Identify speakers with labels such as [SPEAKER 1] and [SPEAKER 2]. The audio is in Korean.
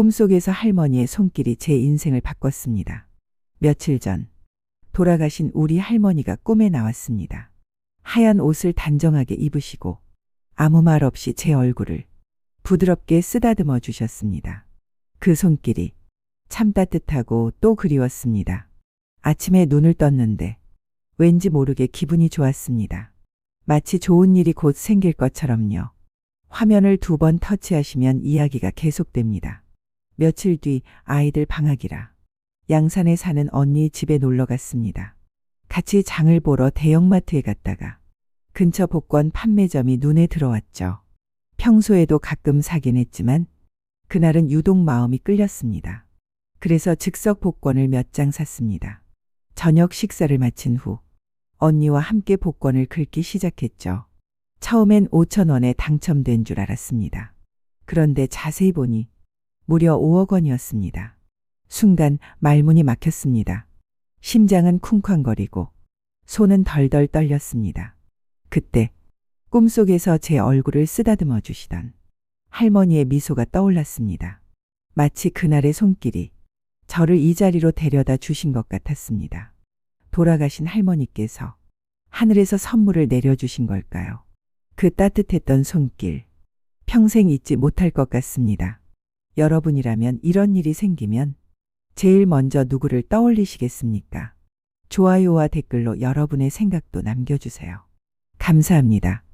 [SPEAKER 1] 꿈속에서 할머니의 손길이 제 인생을 바꿨습니다. 며칠 전 돌아가신 우리 할머니가 꿈에 나왔습니다. 하얀 옷을 단정하게 입으시고 아무 말 없이 제 얼굴을 부드럽게 쓰다듬어 주셨습니다. 그 손길이 참 따뜻하고 또 그리웠습니다. 아침에 눈을 떴는데 왠지 모르게 기분이 좋았습니다. 마치 좋은 일이 곧 생길 것처럼요. 화면을 두 번 터치하시면 이야기가 계속됩니다. 며칠 뒤 아이들 방학이라 양산에 사는 언니 집에 놀러 갔습니다. 같이 장을 보러 대형마트에 갔다가 근처 복권 판매점이 눈에 들어왔죠. 평소에도 가끔 사긴 했지만 그날은 유독 마음이 끌렸습니다. 그래서 즉석 복권을 몇 장 샀습니다. 저녁 식사를 마친 후 언니와 함께 복권을 긁기 시작했죠. 처음엔 5천 원에 당첨된 줄 알았습니다. 그런데 자세히 보니 무려 5억 원이었습니다. 순간 말문이 막혔습니다. 심장은 쿵쾅거리고 손은 덜덜 떨렸습니다. 그때 꿈속에서 제 얼굴을 쓰다듬어 주시던 할머니의 미소가 떠올랐습니다. 마치 그날의 손길이 저를 이 자리로 데려다 주신 것 같았습니다. 돌아가신 할머니께서 하늘에서 선물을 내려주신 걸까요? 그 따뜻했던 손길, 평생 잊지 못할 것 같습니다. 여러분이라면 이런 일이 생기면 제일 먼저 누구를 떠올리시겠습니까? 좋아요와 댓글로 여러분의 생각도 남겨주세요. 감사합니다.